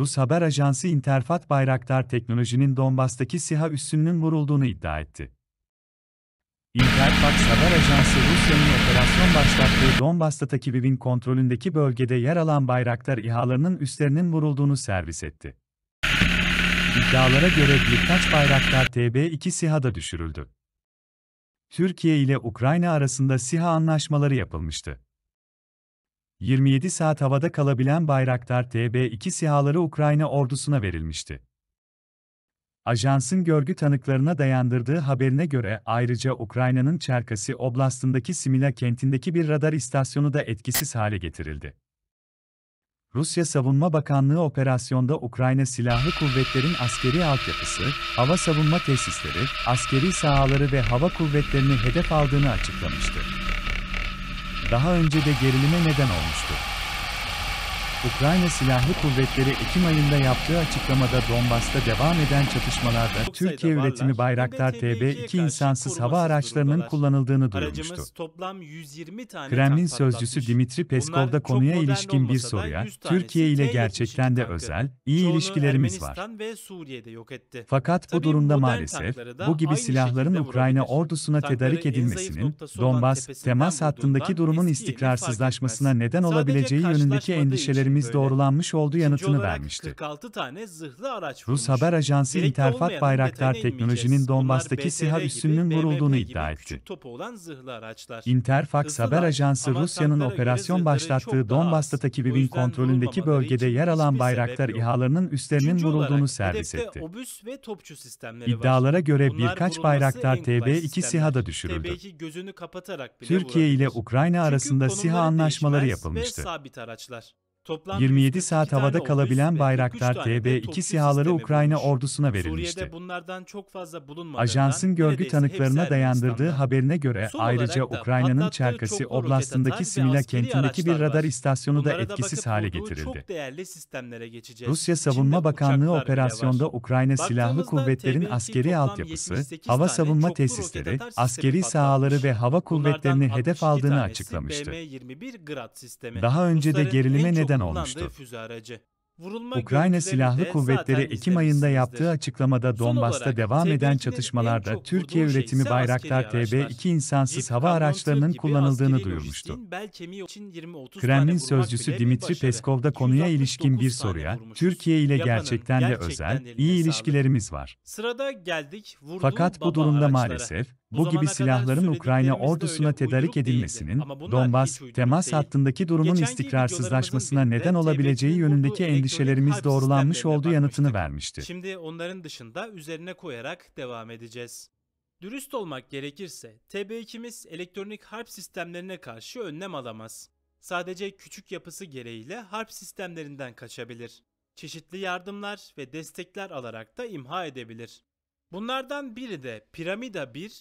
Rus haber ajansı Interfat Bayraktar Teknoloji'nin Donbas'taki SİHA üssünün vurulduğunu iddia etti. Interfax haber ajansı Rusya'nın operasyon başlattığı Donbas'taki BİB'in kontrolündeki bölgede yer alan Bayraktar İHA'larının üslerinin vurulduğunu servis etti. İddialara göre birkaç Bayraktar TB2 SİHA da düşürüldü. Türkiye ile Ukrayna arasında SİHA anlaşmaları yapılmıştı. 27 saat havada kalabilen Bayraktar TB2 SİHA'ları Ukrayna ordusuna verilmişti. Ajansın görgü tanıklarına dayandırdığı haberine göre ayrıca Ukrayna'nın Çerkasi Oblast'ındaki Simila kentindeki bir radar istasyonu da etkisiz hale getirildi. Rusya Savunma Bakanlığı operasyonda Ukrayna Silahlı Kuvvetleri'nin askeri altyapısı, hava savunma tesisleri, askeri sahaları ve hava kuvvetlerini hedef aldığını açıklamıştı. Daha önce de gerilime neden olmuştu. Ukrayna Silahlı Kuvvetleri Ekim ayında yaptığı açıklamada Donbas'ta devam eden çatışmalarda Çok Türkiye üretimi. Bayraktar TB2'ye TB2 karşı insansız hava araçlarının kullanıldığını duyurmuştu. Aracımız toplam 120 tane Kremlin sözcüsü. Dimitri Peskov da konuya ilişkin bir soruya, 100 tanesi Türkiye ile T-72 gerçekten de özel, iyi ilişkilerimiz var. Ermenistan ve Suriye'de yok etti. Fakat bu durumda maalesef, bu gibi silahların Ukrayna ordusuna tedarik edilmesinin, Donbas, temas hattındaki durumun istikrarsızlaşmasına neden olabileceği yönündeki karşılaşmadığı endişelerimiz böyle. doğrulanmış olduğu yanıtını vermişti. 46 tane zırhlı araç Rus vurmuş. haber ajansı Gerekli olmayanın Bayraktar Teknoloji'nin Donbas'taki SİHA üssünün vurulduğunu iddia etti. Interfax haber ajansı Rusya'nın operasyon başlattığı BİB'in yüzden kontrolündeki bölgede yer alan Bayraktar. İHA'larının üslerinin Üçüncü vurulduğunu servis etti. obüs ve topçu sistemleri var. İddialara göre birkaç Bayraktar en kolay TB2 sistemler. SİHA da düşürüldü. TB2 gözünü kapatarak bile Türkiye ile. Ukrayna arasında SİHA anlaşmaları yapılmıştı. Toplam 27 142 saat havada kalabilen Bayraktar 43 tane de TB2 topçu SİHA'ları Ukrayna vurmuş. ordusuna verilmişti. Suriye'de bunlardan çok fazla Ajansın görgü tanıklarına dayandırdığı haberine göre Son ayrıca Ukrayna'nın Çerkasi Oblast'ındaki Simila kentindeki bir radar var. istasyonu da Bunlara da etkisiz hale getirildi. Rusya İçinde Savunma Bakanlığı uçaklar bile operasyonda. Ukrayna Silahlı TB2 askeri altyapısı, 78 hava savunma tesisleri, askeri sahaları ve hava kuvvetlerini hedef 62 aldığını açıklamıştı. BM-21 Grad sistemi. Daha önce de gerilime en çok neden olmuştu. füze aracı. Ukrayna Silahlı Kuvvetleri Ekim ayında yaptığı açıklamada Donbas'ta devam eden TB2'nin en çatışmalarda Türkiye şey üretimi Bayraktar askeri araçlar. TB2 insansız hava araçlarının kullanıldığını duyurmuştu. lojistiğin bel kemiği için 20-30 tane Kremlin sözcüsü Dimitri. Peskov da konuya 269 ilişkin bir soruya. Türkiye ile gerçekten de özel, iyi ilişkilerimiz var. Fakat bu durumda maalesef, Bu gibi silahların Ukrayna ordusuna tedarik edilmesinin, Donbas, temas hattındaki durumun istikrarsızlaşmasına neden olabileceği TB2'nin yönündeki elektronik endişelerimiz doğrulanmış olduğu yanıtını vermişti. Şimdi onların dışında üzerine koyarak devam edeceğiz. Dürüst olmak gerekirse TB2'miz elektronik harp sistemlerine karşı önlem alamaz. Sadece küçük yapısı gereğiyle harp sistemlerinden kaçabilir. Çeşitli yardımlar ve destekler alarak da imha edebilir. Bunlardan biri de Piramida 1